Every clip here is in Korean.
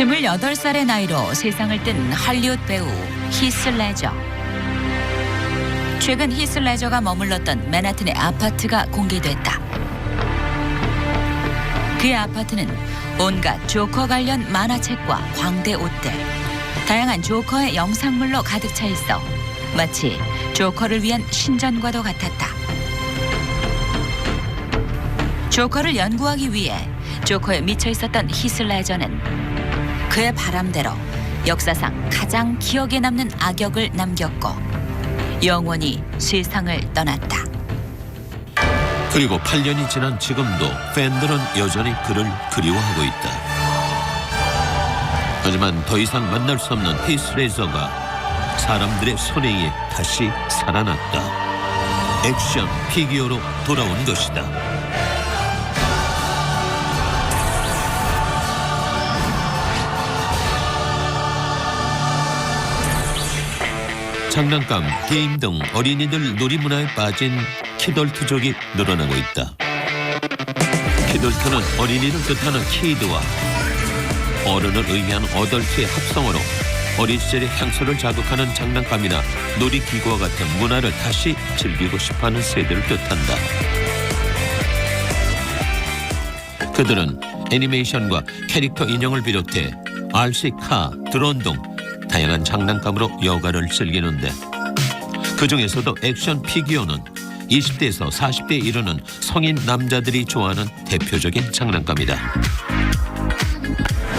28살의 나이로 세상을 뜬 할리우드 배우 히스 레저. 최근 히스 레저가 머물렀던 맨하튼의 아파트가 공개됐다. 그의 아파트는 온갖 조커 관련 만화책과 광대 옷들, 다양한 조커의 영상물로 가득 차 있어 마치 조커를 위한 신전과도 같았다. 조커를 연구하기 위해 조커에 미쳐 있었던 히스 레저는 그의 바람대로 역사상 가장 기억에 남는 악역을 남겼고 영원히 세상을 떠났다. 그리고 8년이 지난 지금도 팬들은 여전히 그를 그리워하고 있다. 하지만 더 이상 만날 수 없는 히스레저가 사람들의 손에 의해 다시 살아났다. 액션 피규어로 돌아온 것이다. 장난감, 게임 등 어린이들 놀이문화에 빠진 키덜트족이 늘어나고 있다. 키덜트는 어린이를 뜻하는 키드와 어른을 의미하는 어덜트의 합성어로 어린 시절의 향수를 자극하는 장난감이나 놀이기구와 같은 문화를 다시 즐기고 싶어하는 세대를 뜻한다. 그들은 애니메이션과 캐릭터 인형을 비롯해 RC 카, 드론 등 다양한 장난감으로 여가를 즐기는데 그 중에서도 액션 피규어는 20대에서 40대에 이르는 성인 남자들이 좋아하는 대표적인 장난감이다.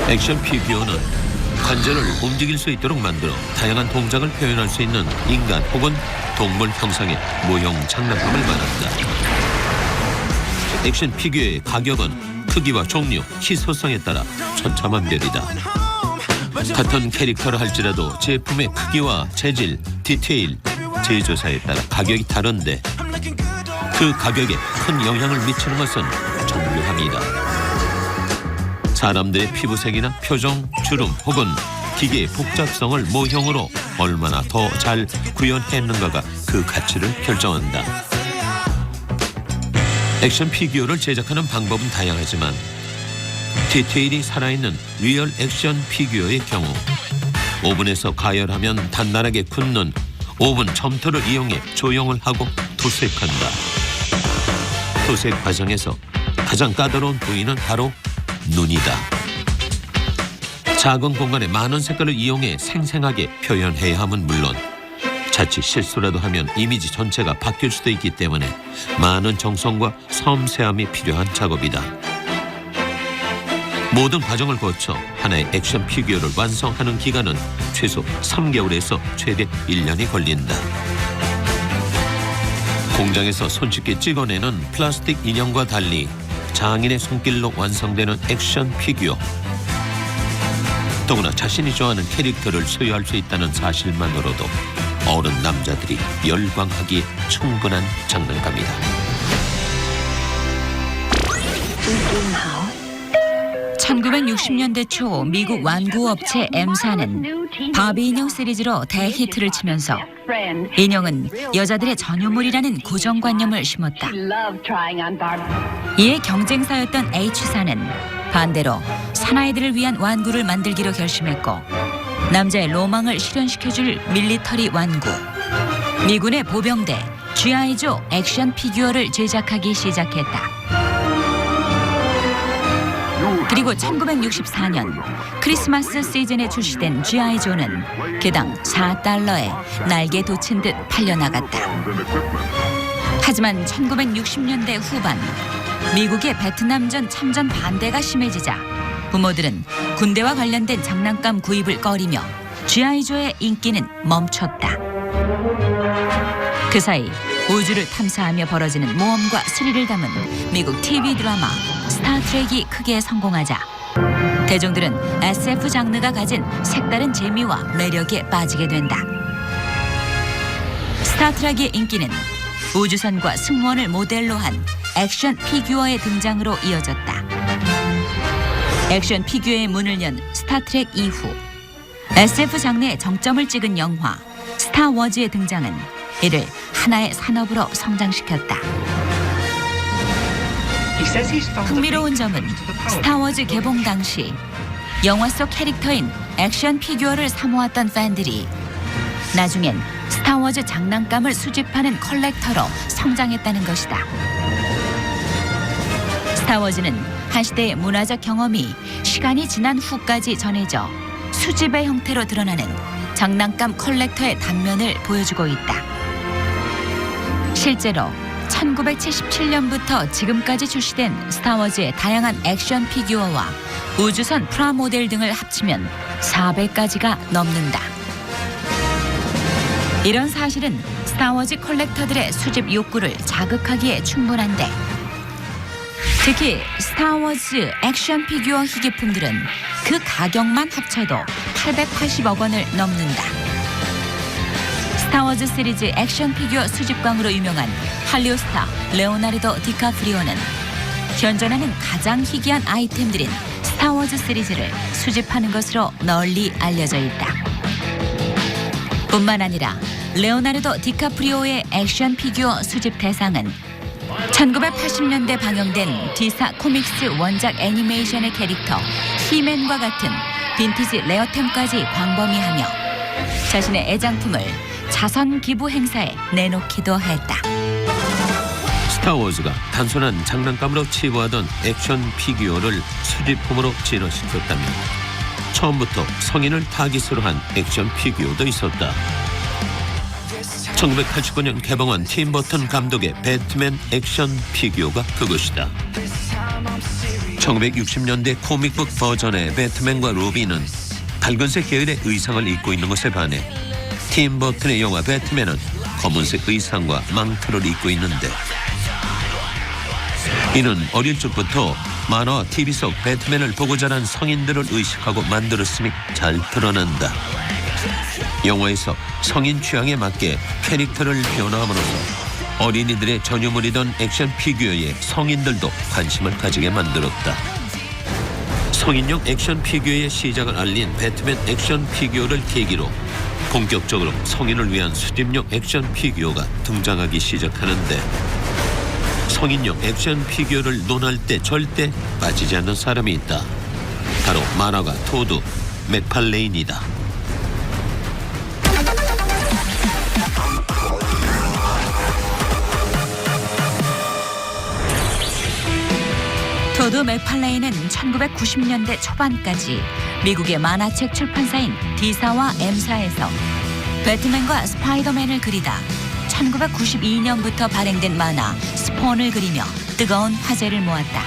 액션 피규어는 관절을 움직일 수 있도록 만들어 다양한 동작을 표현할 수 있는 인간 혹은 동물 형상의 모형 장난감을 말한다. 액션 피규어의 가격은 크기와 종류, 희소성에 따라 천차만별이다. 같은 캐릭터를 할지라도 제품의 크기와 재질, 디테일, 제조사에 따라 가격이 다른데 그 가격에 큰 영향을 미치는 것은 정교함이다. 사람들의 피부색이나 표정, 주름 혹은 기계의 복잡성을 모형으로 얼마나 더 잘 구현했는가가 그 가치를 결정한다. 액션 피규어를 제작하는 방법은 다양하지만 디테일이 살아있는 리얼 액션 피규어의 경우 오븐에서 가열하면 단단하게 굳는 오븐 첨터를 이용해 조형을 하고 도색한다. 도색 과정에서 가장 까다로운 부위는 바로 눈이다. 작은 공간에 많은 색깔을 이용해 생생하게 표현해야 함은 물론 자칫 실수라도 하면 이미지 전체가 바뀔 수도 있기 때문에 많은 정성과 섬세함이 필요한 작업이다. 모든 과정을 거쳐 하나의 액션 피규어를 완성하는 기간은 최소 3개월에서 최대 1년이 걸린다. 공장에서 손쉽게 찍어내는 플라스틱 인형과 달리 장인의 손길로 완성되는 액션 피규어. 더구나 자신이 좋아하는 캐릭터를 소유할 수 있다는 사실만으로도 어른 남자들이 열광하기에 충분한 장난감이다. 1960년대 초 미국 완구 업체 M사는 바비 인형 시리즈로 대히트를 치면서 인형은 여자들의 전유물이라는 고정관념을 심었다. 이에 경쟁사였던 H사는 반대로 사나이들을 위한 완구를 만들기로 결심했고 남자의 로망을 실현시켜줄 밀리터리 완구 미군의 보병대 GI조 액션 피규어를 제작하기 시작했다. 그리고 1964년 크리스마스 시즌에 출시된 GI조는 개당 4달러에 날개 돋친 듯 팔려나갔다. 하지만 1960년대 후반 미국의 베트남전 참전 반대가 심해지자 부모들은 군대와 관련된 장난감 구입을 꺼리며 GI조의 인기는 멈췄다. 그 사이 우주를 탐사하며 벌어지는 모험과 스릴을 담은 미국 TV 드라마 스타트rek이 크게 성공하자 대중들은 SF 장르가 가진 색다른 재미와 매력에 빠지게 된다. 스타트rek의 인기는 우주선과 승무원을 모델로 한 액션 피규어의 등장으로 이어졌다. 액션 피규어의 문을 연 스타트렉 이후 SF 장르의 정점을 찍은 영화 스타워즈의 등장은 이를 하나의 산업으로 성장시켰다. 흥미로운 점은 스타워즈 개봉 당시 영화 속 캐릭터인 액션 피규어를 사모았던 팬들이 나중엔 스타워즈 장난감을 수집하는 컬렉터로 성장했다는 것이다. 스타워즈는 한 시대의 문화적 경험이 시간이 지난 후까지 전해져 수집의 형태로 드러나는 장난감 컬렉터의 단면을 보여주고 있다. 실제로 1977년부터 지금까지 출시된 스타워즈의 다양한 액션 피규어와 우주선 프라모델 등을 합치면 400가지가 넘는다. 이런 사실은 스타워즈 컬렉터들의 수집 욕구를 자극하기에 충분한데 특히 스타워즈 액션 피규어 희귀품들은 그 가격만 합쳐도 880억 원을 넘는다. 스타워즈 시리즈 액션 피규어 수집광으로 유명한 할리우드 스타 레오나르도 디카프리오는 현존하는 가장 희귀한 아이템들인 스타워즈 시리즈를 수집하는 것으로 널리 알려져 있다. 뿐만 아니라 레오나르도 디카프리오의 액션 피규어 수집 대상은 1980년대 방영된 디사 코믹스 원작 애니메이션의 캐릭터 히맨과 같은 빈티지 레어템까지 광범위하며 자신의 애장품을 자선 기부 행사에 내놓기도 했다. 스타워즈가 단순한 장난감으로 치부하던 액션 피규어를 수집품으로 진화시켰다면 처음부터 성인을 타깃으로 한 액션 피규어도 있었다. 1989년 개봉한 팀 버튼 감독의 배트맨 액션 피규어가 그것이다. 1960년대 코믹북 버전의 배트맨과 로빈은 밝은색 계열의 의상을 입고 있는 것에 반해 팀 버튼의 영화 배트맨은 검은색 의상과 망토를 입고 있는데 이는 어릴 적부터 만화와 TV 속 배트맨을 보고 자란 성인들을 의식하고 만들었음이 잘 드러난다. 영화에서 성인 취향에 맞게 캐릭터를 변화함으로써 어린이들의 전유물이던 액션 피규어에 성인들도 관심을 가지게 만들었다. 성인용 액션 피규어의 시작을 알린 배트맨 액션 피규어를 계기로 본격적으로 성인을 위한 수집용 액션 피규어가 등장하기 시작하는데 성인용 액션 피규어를 논할 때 절대 빠지지 않는 사람이 있다. 바로 만화가 토드 맥팔레인이다. 토드 맥팔레인은 1990년대 초반까지 미국의 만화책 출판사인 D사와 M사에서 배트맨과 스파이더맨을 그리다 1992년부터 발행된 만화 스폰을 그리며 뜨거운 화제를 모았다.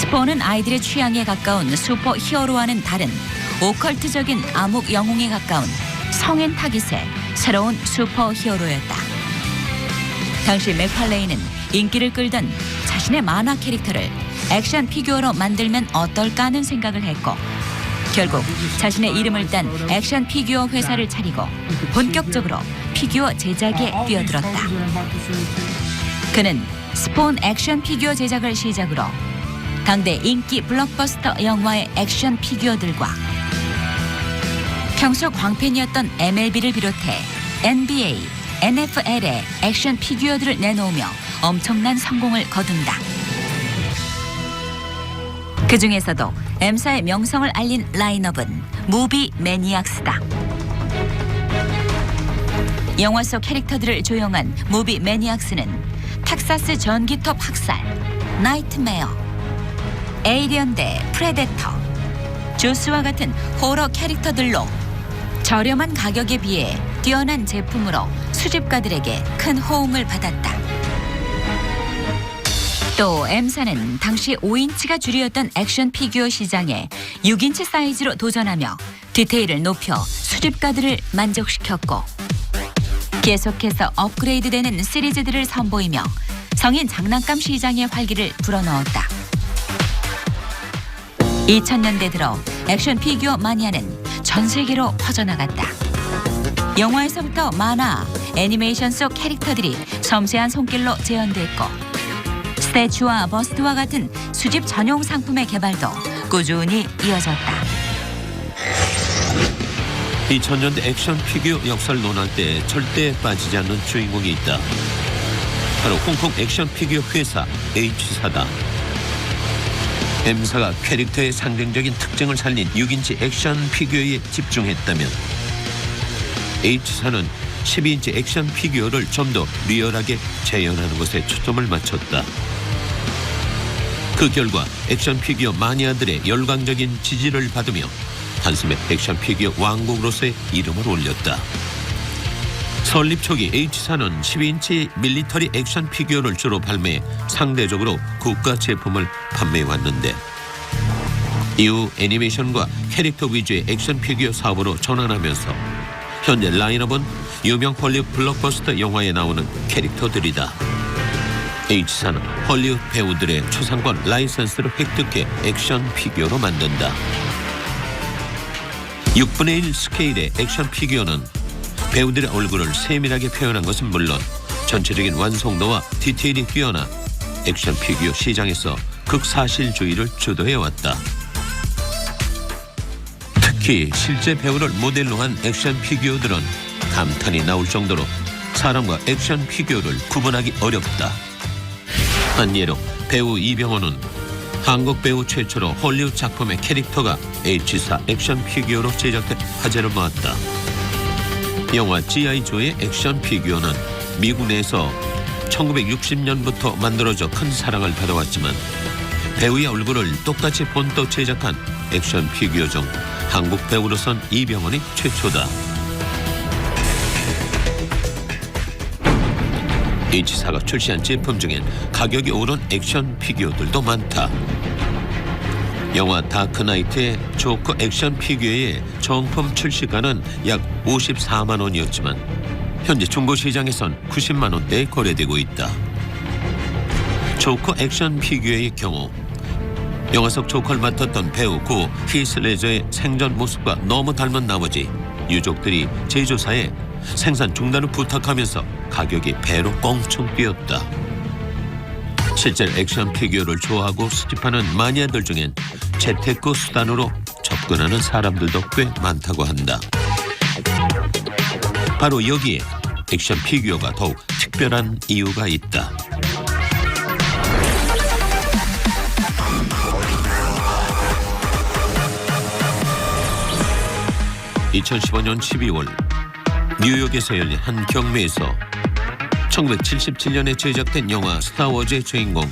스폰은 아이들의 취향에 가까운 슈퍼 히어로와는 다른 오컬트적인 암흑 영웅에 가까운 성인 타깃의 새로운 슈퍼 히어로였다. 당시 맥팔레이는 인기를 끌던 자신의 만화 캐릭터를 액션 피규어로 만들면 어떨까 하는 생각을 했고 결국 자신의 이름을 딴 액션 피규어 회사를 차리고 본격적으로 피규어 제작에 뛰어들었다. 그는 스폰 액션 피규어 제작을 시작으로 당대 인기 블록버스터 영화의 액션 피규어들과 평소 광팬이었던 MLB를 비롯해 NBA, NFL의 액션 피규어들을 내놓으며 엄청난 성공을 거둔다. 그 중에서도 M사의 명성을 알린 라인업은 무비 매니악스다. 영화 속 캐릭터들을 조용한 무비 매니악스는 텍사스 전기톱 학살, 나이트메어, 에이리언 대 프레데터, 조스와 같은 호러 캐릭터들로 저렴한 가격에 비해 뛰어난 제품으로 수집가들에게 큰 호응을 받았다. 또 M사는 당시 5인치가 주류였던 액션 피규어 시장에 6인치 사이즈로 도전하며 디테일을 높여 수집가들을 만족시켰고 계속해서 업그레이드되는 시리즈들을 선보이며 성인 장난감 시장의 활기를 불어넣었다. 2000년대 들어 액션 피규어 마니아는 전 세계로 퍼져나갔다. 영화에서부터 만화, 애니메이션 속 캐릭터들이 섬세한 손길로 재현됐고 스태츄와 버스트와 같은 수집 전용 상품의 개발도 꾸준히 이어졌다. 2000년대 액션 피규어 역사를 논할 때 절대 빠지지 않는 주인공이 있다. 바로 홍콩 액션 피규어 회사 H사다. M사가 캐릭터의 상징적인 특징을 살린 6인치 액션 피규어에 집중했다면 H사는 12인치 액션 피규어를 좀 더 리얼하게 재현하는 것에 초점을 맞췄다. 그 결과 액션 피규어 마니아들의 열광적인 지지를 받으며 한숨의 액션 피규어 왕국으로서의 이름을 올렸다. 설립 초기 H사는 12인치 밀리터리 액션 피규어를 주로 발매해 상대적으로 고가 제품을 판매해 왔는데 이후 애니메이션과 캐릭터 위주의 액션 피규어 사업으로 전환하면서 현재 라인업은 유명 헐리우드 블록버스터 영화에 나오는 캐릭터들이다. H사는 헐리우드 배우들의 초상권 라이선스를 획득해 액션 피규어로 만든다. 6분의 1 스케일의 액션 피규어는 배우들의 얼굴을 세밀하게 표현한 것은 물론 전체적인 완성도와 디테일이 뛰어나 액션 피규어 시장에서 극사실주의를 주도해왔다. 특히 실제 배우를 모델로 한 액션 피규어들은 감탄이 나올 정도로 사람과 액션 피규어를 구분하기 어렵다. 한 예로 배우 이병헌은 한국 배우 최초로 헐리우드 작품의 캐릭터가 H사 액션 피규어로 제작돼 화제를 모았다. 영화 G.I. 조의 액션 피규어는 미국 내에서 1960년부터 만들어져 큰 사랑을 받아왔지만 배우의 얼굴을 똑같이 본떠 제작한 액션 피규어 중 한국 배우로선 이병헌이 최초다. H사가 출시한 제품 중엔 가격이 오른 액션 피규어들도 많다. 영화 다크나이트의 조커 액션 피규어의 정품 출시가는 약 54만 원이었지만 현재 중고 시장에선 90만 원대에 거래되고 있다. 조커 액션 피규어의 경우 영화 속 조커를 맡았던 배우 고 히스레저의 생전 모습과 너무 닮은 나머지 유족들이 제조사에 생산 중단을 부탁하면서 가격이 배로 껑충 뛰었다. 실제 액션 피규어를 좋아하고 수집하는 마니아들 중엔 재테크 수단으로 접근하는 사람들도 꽤 많다고 한다. 바로 여기에 액션 피규어가 더욱 특별한 이유가 있다. (2015년 12월) 뉴욕에서 열린 한 경매에서 1977년에 제작된 영화 스타워즈의 주인공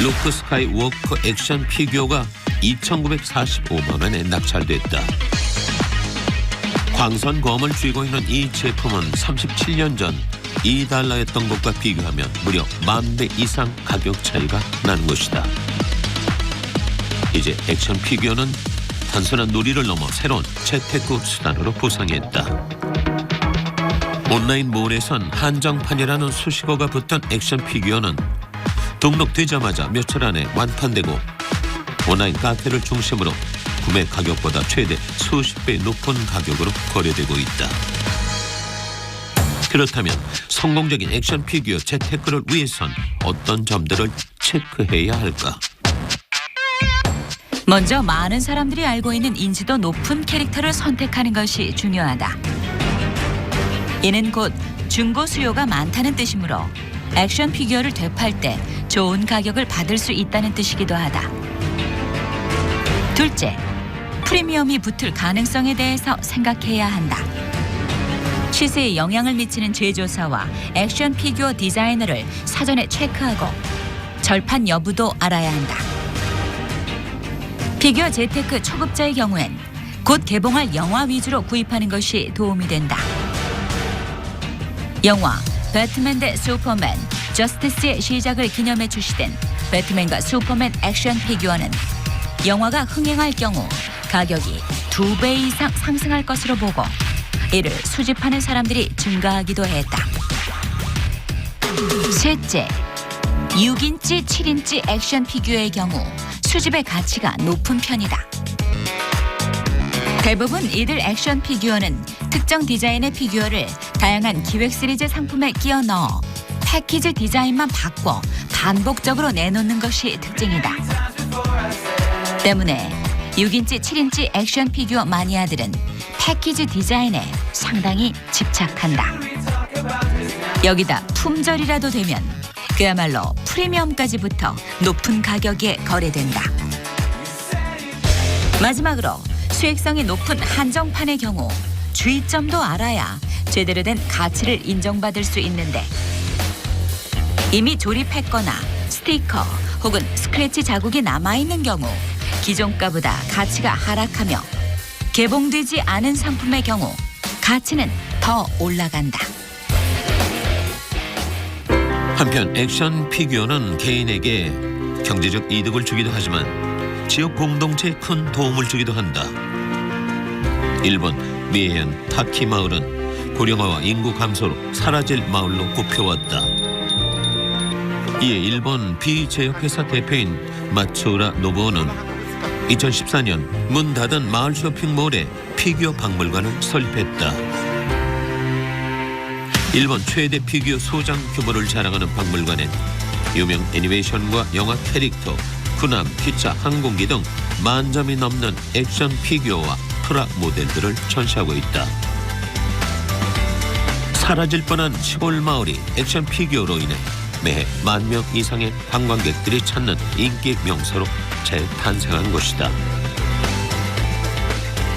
루크 스카이워커 액션 피규어가 2,945만 원에 낙찰됐다. 광선 검을 쥐고 있는 이 제품은 37년 전 2달러였던 것과 비교하면 무려 만 배 이상 가격 차이가 나는 것이다. 이제 액션 피규어는 단순한 놀이를 넘어 새로운 재테크 수단으로 부상했다. 온라인 몰에선 한정판이라는 수식어가 붙은 액션 피규어는 등록되자마자 며칠 안에 완판되고 온라인 카페를 중심으로 구매 가격보다 최대 수십 배 높은 가격으로 거래되고 있다. 그렇다면 성공적인 액션 피규어 재테크를 위해선 어떤 점들을 체크해야 할까? 먼저 많은 사람들이 알고 있는 인지도 높은 캐릭터를 선택하는 것이 중요하다. 이는 곧 중고 수요가 많다는 뜻이므로 액션 피규어를 되팔 때 좋은 가격을 받을 수 있다는 뜻이기도 하다. 둘째, 프리미엄이 붙을 가능성에 대해서 생각해야 한다. 시세에 영향을 미치는 제조사와 액션 피규어 디자이너를 사전에 체크하고 절판 여부도 알아야 한다. 피규어 재테크 초급자의 경우엔 곧 개봉할 영화 위주로 구입하는 것이 도움이 된다. 영화 배트맨 대 슈퍼맨 저스티스의 시작을 기념해 출시된 배트맨과 슈퍼맨 액션 피규어는 영화가 흥행할 경우 가격이 두 배 이상 상승할 것으로 보고 이를 수집하는 사람들이 증가하기도 했다. 셋째, 6인치, 7인치 액션 피규어의 경우 수집의 가치가 높은 편이다. 대부분 이들 액션 피규어는 특정 디자인의 피규어를 다양한 기획 시리즈 상품에 끼워 넣어 패키지 디자인만 바꿔 반복적으로 내놓는 것이 특징이다. 때문에 6인치, 7인치 액션 피규어 마니아들은 패키지 디자인에 상당히 집착한다. 여기다 품절이라도 되면 그야말로 프리미엄까지 붙어 높은 가격에 거래된다. 마지막으로 수익성이 높은 한정판의 경우 주의점도 알아야 제대로 된 가치를 인정받을 수 있는데 이미 조립했거나 스티커 혹은 스크래치 자국이 남아있는 경우 기존가보다 가치가 하락하며 개봉되지 않은 상품의 경우 가치는 더 올라간다. 한편 액션 피규어는 개인에게 경제적 이득을 주기도 하지만 지역 공동체에 큰 도움을 주기도 한다. 일본 미에현 타키 마을은 고령화와 인구 감소로 사라질 마을로 꼽혀왔다. 이에 일본 비제약회사 대표인 마츠우라 노부오는 2014년 문 닫은 마을 쇼핑몰에 피규어 박물관을 설립했다. 일본 최대 피규어 소장 규모를 자랑하는 박물관엔 유명 애니메이션과 영화 캐릭터, 군함, 기차, 항공기 등 만 점이 넘는 액션 피규어와 프라 모델들을 전시하고 있다. 사라질 뻔한 시골 마을이 액션 피규어로 인해 매해 만 명 이상의 관광객들이 찾는 인기 명소로 재탄생한 것이다.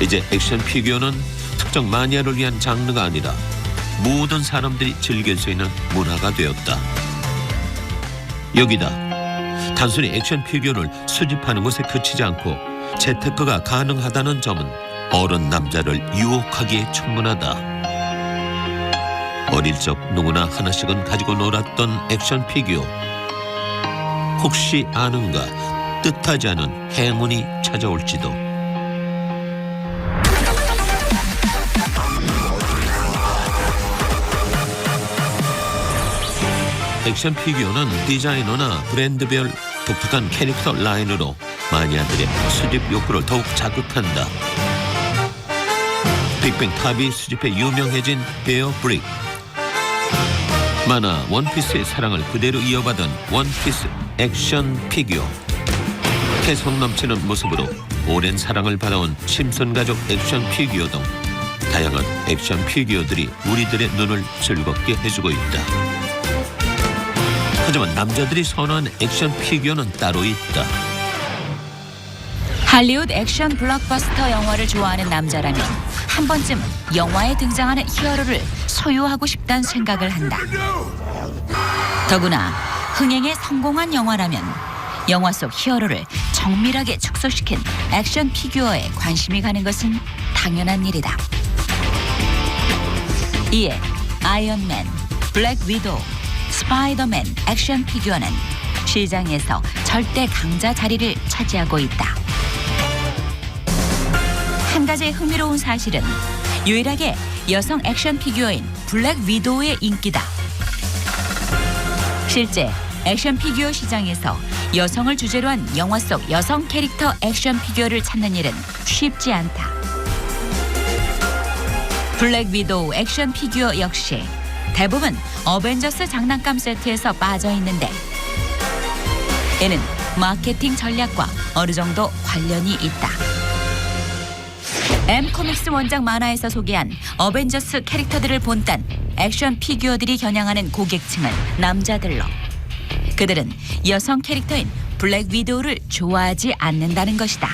이제 액션 피규어는 특정 마니아를 위한 장르가 아니라 모든 사람들이 즐길 수 있는 문화가 되었다. 여기다 단순히 액션 피규어를 수집하는 것에 그치지 않고 재테크가 가능하다는 점은 어른 남자를 유혹하기에 충분하다. 어릴 적 누구나 하나씩은 가지고 놀았던 액션 피규어. 혹시 아는가 뜻하지 않은 행운이 찾아올지도. 액션 피규어는 디자이너나 브랜드별 독특한 캐릭터 라인으로 마니아들의 수집 욕구를 더욱 자극한다. 빅뱅 탑이 수집해 유명해진 베어 브릭. 만화 원피스의 사랑을 그대로 이어받은 원피스 액션 피규어. 개성 넘치는 모습으로 오랜 사랑을 받아온 심슨 가족 액션 피규어 등 다양한 액션 피규어들이 우리들의 눈을 즐겁게 해주고 있다. 하지만 남자들이 선호하는 액션 피규어는 따로 있다. 할리우드 액션 블록버스터 영화를 좋아하는 남자라면 한 번쯤 영화에 등장하는 히어로를 소유하고 싶다는 생각을 한다. 더구나 흥행에 성공한 영화라면 영화 속 히어로를 정밀하게 축소시킨 액션 피규어에 관심이 가는 것은 당연한 일이다. 이에 아이언맨, 블랙 위도우, 스파이더맨 액션 피규어는 시장에서 절대 강자 자리를 차지하고 있다. 한 가지 흥미로운 사실은 유일하게 여성 액션 피규어인 블랙 위도우의 인기다. 실제 액션 피규어 시장에서 여성을 주제로 한 영화 속 여성 캐릭터 액션 피규어를 찾는 일은 쉽지 않다. 블랙 위도우 액션 피규어 역시 대부분 어벤져스 장난감 세트에서 빠져 있는데 이는 마케팅 전략과 어느 정도 관련이 있다. M 코믹스 원작 만화에서 소개한 어벤져스 캐릭터들을 본딴 액션 피규어들이 겨냥하는 고객층은 남자들로 그들은 여성 캐릭터인 블랙 위도우를 좋아하지 않는다는 것이다.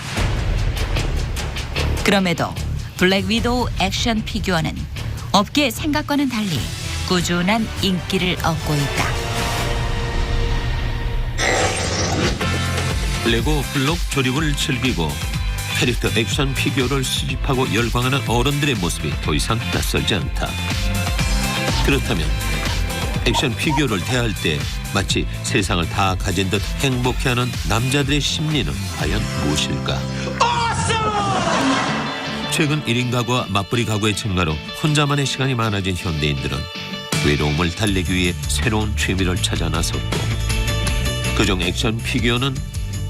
그럼에도 블랙 위도우 액션 피규어는 업계 생각과는 달리 꾸준한 인기를 얻고 있다. 레고 블록 조립을 즐기고 캐릭터 액션 피규어를 수집하고 열광하는 어른들의 모습이 더 이상 낯설지 않다. 그렇다면 액션 피규어를 대할 때 마치 세상을 다 가진 듯 행복해하는 남자들의 심리는 과연 무엇일까? 최근 1인 가구와 맞벌이 가구의 증가로 혼자만의 시간이 많아진 현대인들은 외로움을 달래기 위해 새로운 취미를 찾아 나섰고 그중 액션 피규어는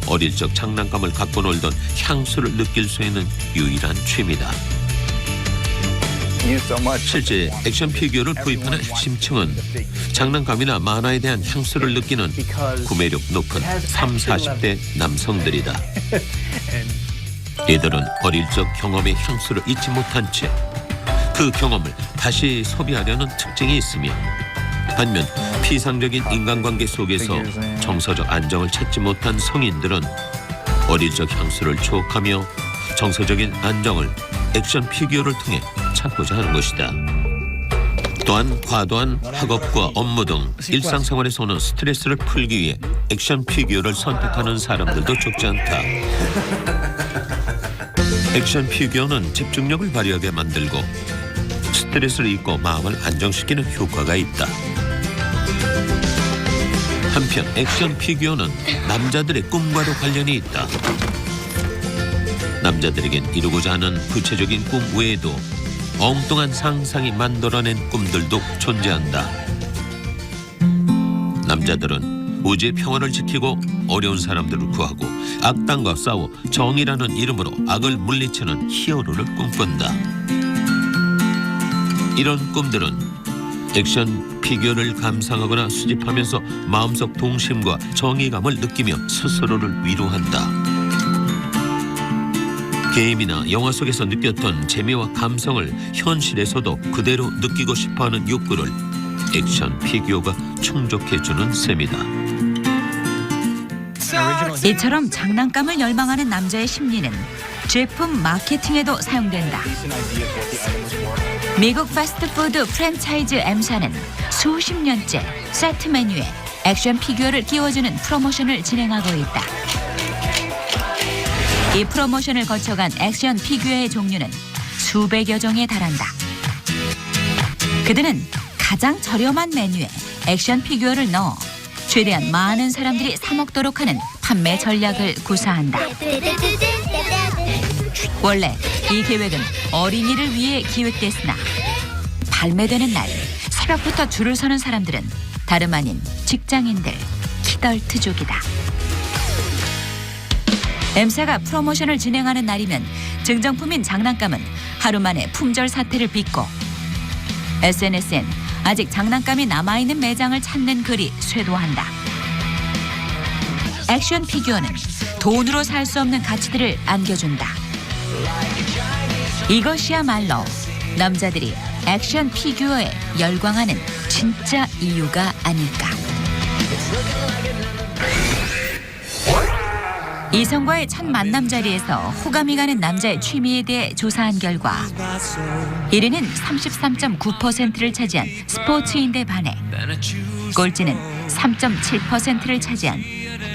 어릴 적 장난감을 갖고 놀던 향수를 느낄 수 있는 유일한 취미다. 실제 액션 피규어를 구입하는 핵심층은 장난감이나 만화에 대한 향수를 느끼는 구매력 높은 3, 40대 남성들이다. 이들은 어릴 적 경험의 향수를 잊지 못한 채 그 경험을 다시 소비하려는 특징이 있으며 반면 피상적인 인간관계 속에서 정서적 안정을 찾지 못한 성인들은 어릴 적 향수를 추억하며 정서적인 안정을 액션 피규어를 통해 찾고자 하는 것이다. 또한 과도한 학업과 업무 등 일상생활에서 오는 스트레스를 풀기 위해 액션 피규어를 선택하는 사람들도 적지 않다. 액션 피규어는 집중력을 발휘하게 만들고 스트레스를 잊고 마음을 안정시키는 효과가 있다. 한편 액션 피규어는 남자들의 꿈과도 관련이 있다. 남자들에겐 이루고자 하는 구체적인 꿈 외에도 엉뚱한 상상이 만들어낸 꿈들도 존재한다. 남자들은 우주의 평화를 지키고 어려운 사람들을 구하고 악당과 싸워 정의라는 이름으로 악을 물리치는 히어로를 꿈꾼다. 이런 꿈들은 액션 피규어를 감상하거나 수집하면서 마음속 동심과 정의감을 느끼며 스스로를 위로한다. 게임이나 영화 속에서 느꼈던 재미와 감성을 현실에서도 그대로 느끼고 싶어하는 욕구를 액션 피규어가 충족해주는 셈이다. 이처럼 장난감을 열망하는 남자의 심리는 제품 마케팅에도 사용된다. 미국 패스트푸드 프랜차이즈 M사는 수십 년째 세트 메뉴에 액션 피규어를 끼워주는 프로모션을 진행하고 있다. 이 프로모션을 거쳐간 액션 피규어의 종류는 수백여 종에 달한다. 그들은 가장 저렴한 메뉴에 액션 피규어를 넣어 최대한 많은 사람들이 사 먹도록 하는 판매 전략을 구사한다. 원래 이 계획은 어린이를 위해 기획됐으나 발매되는 날 새벽부터 줄을 서는 사람들은 다름 아닌 직장인들 키덜트족이다. M사가 프로모션을 진행하는 날이면 증정품인 장난감은 하루 만에 품절 사태를 빚고 SNS엔 아직 장난감이 남아있는 매장을 찾는 글이 쇄도한다. 액션 피규어는 돈으로 살 수 없는 가치들을 안겨준다. 이것이야말로 남자들이 액션 피규어에 열광하는 진짜 이유가 아닐까. 이성과의 첫 만남 자리에서 호감이 가는 남자의 취미에 대해 조사한 결과 1위는 33.9%를 차지한 스포츠인데 반해 꼴찌는 3.7%를 차지한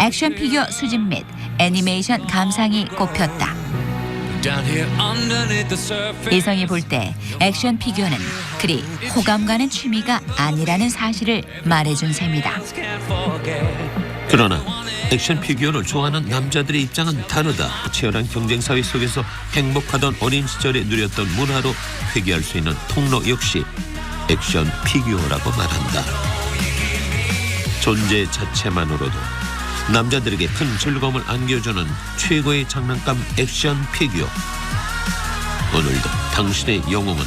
액션 피규어 수집 및 애니메이션 감상이 꼽혔다. 이성이 볼 때 액션 피규어는 그리 호감 가는 취미가 아니라는 사실을 말해준 셈이다. 그러나 액션 피규어를 좋아하는 남자들의 입장은 다르다. 치열한 경쟁 사회 속에서 행복하던 어린 시절에 누렸던 문화로 회귀할 수 있는 통로 역시 액션 피규어라고 말한다. 존재 자체만으로도 남자들에게 큰 즐거움을 안겨주는 최고의 장난감 액션 피규어. 오늘도 당신의 영웅은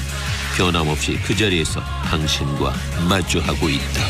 변함없이 그 자리에서 당신과 마주하고 있다.